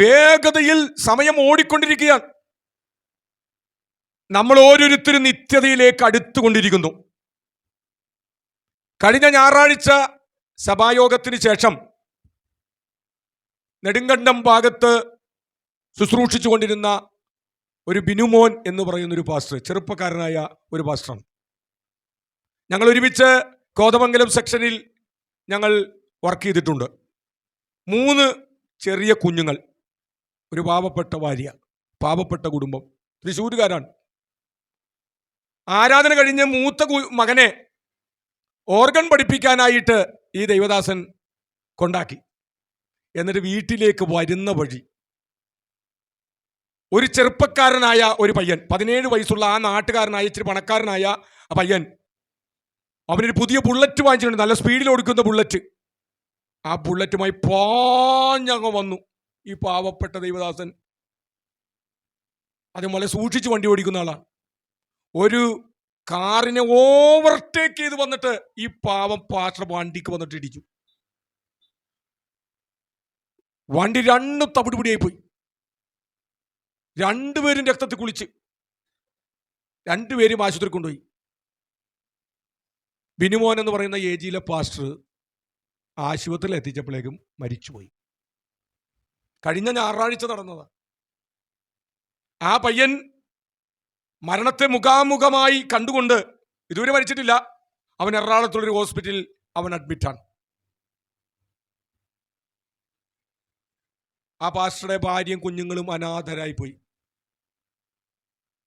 വേഗതയിൽ സമയം ഓടിക്കൊണ്ടിരിക്കുകയാണ്. നമ്മൾ ഓരോരുത്തരും നിത്യതയിലേക്ക് അടുത്തുകൊണ്ടിരിക്കുന്നു. കഴിഞ്ഞ ഞായറാഴ്ച സഭായോഗത്തിന് ശേഷം നെടുങ്കണ്ടം ഭാഗത്ത് ശുശ്രൂഷിച്ചുകൊണ്ടിരുന്ന ഒരു ബിനുമോൻ എന്ന് പറയുന്ന ഒരു പാസ്റ്റർ ചെറുപ്പക്കാരനായ ഒരു പാസ്റ്ററാണ് ഞങ്ങൾ ഒരുമിച്ച് കോതമംഗലം സെക്ഷനിൽ ഞങ്ങൾ വർക്ക് ചെയ്തിട്ടുണ്ട്. മൂന്ന് ചെറിയ കുഞ്ഞുങ്ങൾ. ഒരു പാവപ്പെട്ട ഭാര്യ പാവപ്പെട്ട കുടുംബം. തൃശ്ശൂരുകാരാണ്. ആരാധന കഴിഞ്ഞ് മൂത്ത മകനെ ഓർഗൻ പഠിപ്പിക്കാനായിട്ട് ഈ ദൈവദാസൻ കൊണ്ടാക്കി. എന്നിട്ട് വീട്ടിലേക്ക് വരുന്ന വഴി ഒരു ചെറുപ്പക്കാരനായ ഒരു പയ്യൻ പതിനേഴ് വയസ്സുള്ള ആ നാട്ടുകാരനായ ഇച്ചിരി പണക്കാരനായ ആ പയ്യൻ അവനൊരു പുതിയ ബുള്ളറ്റ് വാങ്ങിച്ചിട്ടുണ്ട്. നല്ല സ്പീഡിൽ ഓടിക്കുന്ന ബുള്ളറ്റ് ആ ബുള്ളറ്റുമായി പാഞ്ഞങ്ങ് വന്നു. ഈ പാവപ്പെട്ട ദൈവദാസൻ അത് വളരെ സൂക്ഷിച്ച് വണ്ടി ഓടിക്കുന്ന ആളാണ്. ഒരു കാറിനെ ഓവർടേക്ക് ചെയ്ത് വന്നിട്ട് ഈ പാവം പാഷ വണ്ടിക്ക് വന്നിട്ട് ഇടിച്ചു. വണ്ടി രണ്ടും തവിടുപിടിയായി പോയി രണ്ടുപേരും രക്തത്തിൽ കുളിച്ച്. രണ്ടുപേരും ആശുപത്രി കൊണ്ടുപോയി. ബിനുമോൻ എന്ന് പറയുന്ന എ ജിയിലെ പാസ്റ്റർ ആശുപത്രിയിൽ എത്തിച്ചപ്പോഴേക്കും മരിച്ചുപോയി. കഴിഞ്ഞ ഞായറാഴ്ച നടന്നത്. ആ പയ്യൻ മരണത്തെ മുഖാമുഖമായി കണ്ടുകൊണ്ട് ഇതുവരെ മരിച്ചിട്ടില്ല. അവൻ എറണാകുളത്തുള്ളൊരു ഹോസ്പിറ്റലിൽ അവൻ അഡ്മിറ്റാണ് ആ പാസ്റ്ററുടെ ഭാര്യയും കുഞ്ഞുങ്ങളും അനാഥരായി പോയി.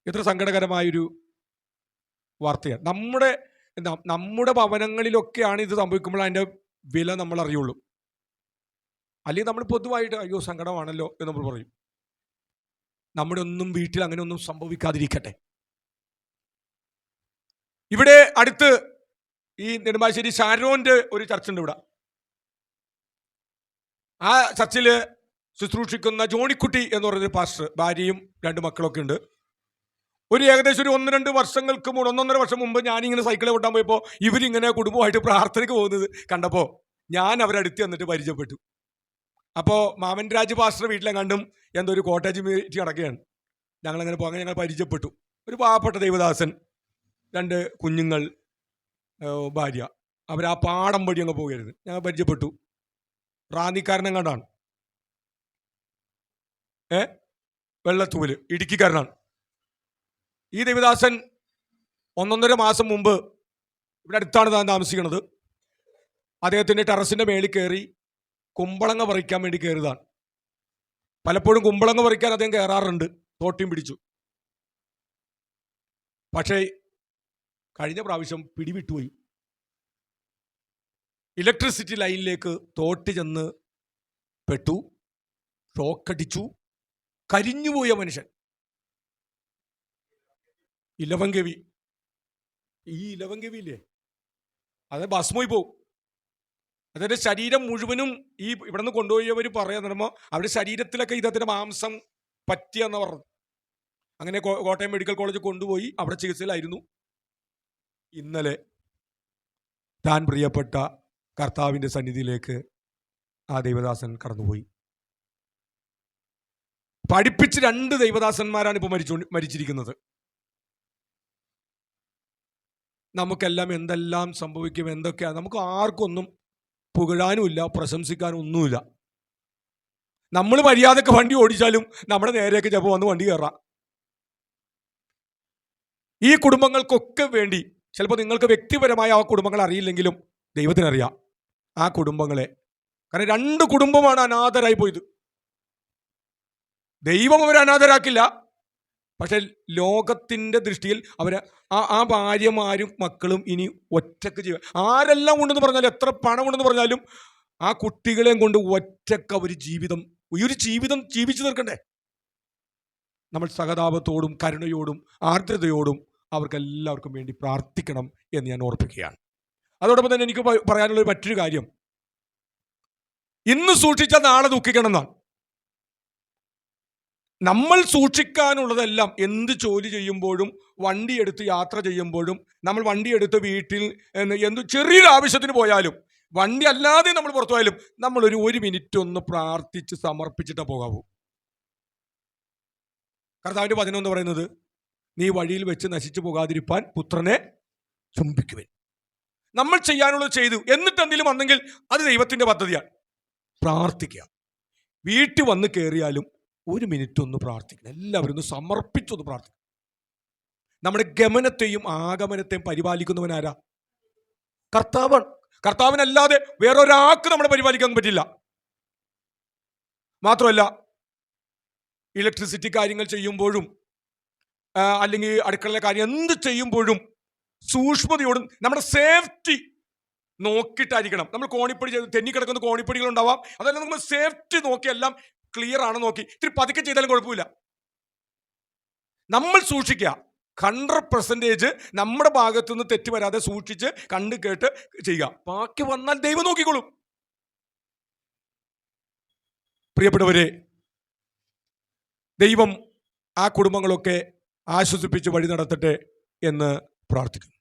എത്ര സങ്കടകരമായൊരു വാർത്തയാണ്. നമ്മുടെ എന്താ നമ്മുടെ ഭവനങ്ങളിലൊക്കെയാണ് ഇത് സംഭവിക്കുമ്പോൾ അതിന്റെ വില നമ്മൾ അറിയുള്ളൂ അല്ലെങ്കിൽ നമ്മൾ പൊതുവായിട്ട് അയ്യോ സങ്കടമാണല്ലോ എന്ന് നമ്മൾ പറയും. നമ്മുടെ ഒന്നും വീട്ടിൽ അങ്ങനെ ഒന്നും സംഭവിക്കാതിരിക്കട്ടെ. ഇവിടെ അടുത്ത് ഈ നെടുമ്പാശ്ശേരി ഷാരോന്റെ ഒരു ചർച്ച ഉണ്ട് ഇവിടെ. ആ ചർച്ചിൽ ശുശ്രൂഷിക്കുന്ന ജോണിക്കുട്ടി എന്ന് പറയുന്ന പാസ്റ്റർ ഭാര്യയും രണ്ട് മക്കളൊക്കെ ഉണ്ട്. ഒരു ഏകദേശം ഒരു ഒന്ന് രണ്ട് വർഷങ്ങൾക്ക് മുമ്പ് ഒന്നൊന്നര വർഷം മുമ്പ് ഞാനിങ്ങനെ സൈക്കിളെ ഓട്ടാൻ പോയപ്പോൾ ഇവരിങ്ങനെ കുടുംബമായിട്ട് പ്രാർത്ഥനയ്ക്ക് പോകുന്നത് കണ്ടപ്പോൾ ഞാൻ അവരടുത്ത് വന്നിട്ട് പരിചയപ്പെട്ടു. അപ്പോൾ മാമൻ രാജ് പാസ്റ്റർ വീട്ടിലെ കണ്ടും എന്തോ ഒരു കോട്ടേജ് മീറ്റ് നടക്കുകയാണ്. ഞങ്ങളങ്ങനെ പോകാൻ ഞങ്ങൾ പരിചയപ്പെട്ടു. ഒരു പാവപ്പെട്ട ദൈവദാസൻ രണ്ട് കുഞ്ഞുങ്ങൾ ഭാര്യ. അവർ ആ പാടം വഴി അങ്ങ് പോകരുത്. ഞങ്ങൾ പരിചയപ്പെട്ടു. റാന്നിക്കാരനെ കണ്ടാണ്. ഏ? വെള്ളത്തൂൽ ഇടുക്കിക്കാരനാണ്. ഈ ദേവദാസൻ ഒന്നൊന്നര മാസം മുമ്പ് ഇവിടെ അടുത്താണ് താൻ താമസിക്കുന്നത്. അദ്ദേഹത്തിന്റെ ടെറസിന്റെ മേളിൽ കയറി കുമ്പളങ്ങ പറിക്കാൻ വേണ്ടി കയറിയതാണ് പലപ്പോഴും കുമ്പളങ്ങ പറിക്കാൻ അദ്ദേഹം കയറാറുണ്ട് തോട്ടിയും പിടിച്ചു. പക്ഷേ കഴിഞ്ഞ പ്രാവശ്യം പിടിവിട്ടുപോയി ഇലക്ട്രിസിറ്റി ലൈനിലേക്ക് തോട്ടി ചെന്ന് പെട്ടു. ഷോക്കടിച്ചു കരിഞ്ഞുപോയ മനുഷ്യൻ. ഇലവങ്കവി ഈ ഇലവങ്കവി ഇല്ലേ അത് ഭസ്മോയി പോവും. അതിന്റെ ശരീരം മുഴുവനും ഈ ഇവിടെ നിന്ന് കൊണ്ടുപോയവർ പറയാൻ പറയുമ്പോൾ അവരുടെ ശരീരത്തിലൊക്കെ ഇദ്ദേഹത്തിന്റെ മാംസം പറ്റിയെന്ന് പറഞ്ഞു അങ്ങനെ കോട്ടയം മെഡിക്കൽ കോളേജ് കൊണ്ടുപോയി അവിടെ ചികിത്സയിലായിരുന്നു. ഇന്നലെ താൻ പ്രിയപ്പെട്ട കർത്താവിന്റെ സന്നിധിയിലേക്ക് ആ ദൈവദാസൻ കടന്നുപോയി. പഠിപ്പിച്ച് രണ്ട് ദൈവദാസന്മാരാണ് ഇപ്പോൾ മരിച്ചു മരിച്ചിരിക്കുന്നത്. നമുക്കെല്ലാം എന്തെല്ലാം സംഭവിക്കും എന്തൊക്കെയാണ് നമുക്ക് ആർക്കൊന്നും പുകഴാനുമില്ല പ്രശംസിക്കാനും ഒന്നുമില്ല നമ്മൾ മര്യാദയ്ക്ക് വണ്ടി ഓടിച്ചാലും നമ്മുടെ നേരെയൊക്കെ ചിലപ്പോൾ വന്ന് വണ്ടി കയറാം ഈ കുടുംബങ്ങൾക്കൊക്കെ വേണ്ടി ചിലപ്പോൾ നിങ്ങൾക്ക് വ്യക്തിപരമായ ആ കുടുംബങ്ങൾ അറിയില്ലെങ്കിലും ദൈവത്തിനറിയാം ആ കുടുംബങ്ങളെ. കാരണം രണ്ട് കുടുംബമാണ് അനാഥരായി പോയത്. ദൈവം അവരെ അനാഥരാക്കില്ല. പക്ഷെ ലോകത്തിന്റെ ദൃഷ്ടിയിൽ അവർ ആ ആ ഭാര്യമാരും മക്കളും ഇനി ഒറ്റയ്ക്ക് ജീവ ആരെല്ലാം ഉണ്ടെന്ന് പറഞ്ഞാലും എത്ര പണം ഉണ്ടെന്ന് പറഞ്ഞാലും ആ കുട്ടികളെയും കൊണ്ട് ഒറ്റയ്ക്ക് അവർ ജീവിതം ഈ ഒരു ജീവിതം ജീവിച്ചു തീർക്കണ്ടേ? നമ്മൾ സഹതാപത്തോടും കരുണയോടും ആർദ്രതയോടും അവർക്കെല്ലാവർക്കും വേണ്ടി പ്രാർത്ഥിക്കണം എന്ന് ഞാൻ ഓർപ്പിക്കുകയാണ്. അതോടൊപ്പം തന്നെ എനിക്ക് പറയാനുള്ള മറ്റൊരു കാര്യം. ഇന്ന് സൂക്ഷിച്ചാൽ നാളെ ദുഃഖിക്കണം എന്നാണ്. നമ്മൾ സൂക്ഷിക്കാനുള്ളതെല്ലാം എന്ത് ജോലി ചെയ്യുമ്പോഴും വണ്ടി എടുത്ത് യാത്ര ചെയ്യുമ്പോഴും നമ്മൾ വണ്ടി എടുത്ത് വീട്ടിൽ എന്ത് ചെറിയൊരു ആവശ്യത്തിന് പോയാലും വണ്ടി അല്ലാതെ നമ്മൾ പുറത്തു പോയാലും നമ്മൾ ഒരു ഒരു മിനിറ്റ് ഒന്ന് പ്രാർത്ഥിച്ച് സമർപ്പിച്ചിട്ടേ പോകാവൂ. കർത്താവിന്റെ വചനം എന്ന് പറയുന്നത് നീ വഴിയിൽ വെച്ച് നശിച്ചു പോകാതിരിപ്പാൻ പുത്രനെ ചുംബിക്കുവൻ. നമ്മൾ ചെയ്യാനുള്ളത് ചെയ്തു. എന്നിട്ട് എന്തെങ്കിലും വന്നെങ്കിൽ അത് ദൈവത്തിന്റെ പദ്ധതിയാണ്. പ്രാർത്ഥിക്കുക. വീട്ടിൽ വന്ന് കയറിയാലും ഒരു മിനിറ്റ് ഒന്ന് പ്രാർത്ഥിക്കണം. എല്ലാവരും ഒന്ന് സമർപ്പിച്ചൊന്ന് പ്രാർത്ഥിക്കണം. നമ്മുടെ ഗമനത്തെയും ആഗമനത്തെയും പരിപാലിക്കുന്നവനാരാ കർത്താവൻ കർത്താവിനല്ലാതെ വേറൊരാൾക്ക് നമ്മളെ പരിപാലിക്കാൻ പറ്റില്ല. മാത്രമല്ല ഇലക്ട്രിസിറ്റി കാര്യങ്ങൾ ചെയ്യുമ്പോഴും അല്ലെങ്കിൽ അടുക്കളയിലെ കാര്യം എന്ത് ചെയ്യുമ്പോഴും സൂക്ഷ്മതയോടും നമ്മുടെ സേഫ്റ്റി നോക്കിയിട്ടായിരിക്കണം. നമ്മൾ കോണിപ്പടി ചെയ്ത് തെന്നിക്കിടക്കുന്ന കോണിപ്പടികൾ ഉണ്ടാവാം അതല്ല നമ്മൾ സേഫ്റ്റി നോക്കി എല്ലാം ക്ലിയർ ആണ് നോക്കി. ഇത്തിരി പതുക്കെ ചെയ്താലും കുഴപ്പമില്ല. നമ്മൾ സൂക്ഷിക്കുക. ഹൺഡ്രഡ് പെർസെന്റേജ് നമ്മുടെ ഭാഗത്തു നിന്ന് തെറ്റ് വരാതെ സൂക്ഷിച്ച് കണ്ട് കേട്ട് ചെയ്യുക. ബാക്കി വന്നാൽ ദൈവം നോക്കിക്കോളും. പ്രിയപ്പെട്ടവരെ ദൈവം ആ കുടുംബങ്ങളൊക്കെ ആശ്വസിപ്പിച്ച് വഴി നടത്തട്ടെ എന്ന് പ്രാർത്ഥിക്കുന്നു.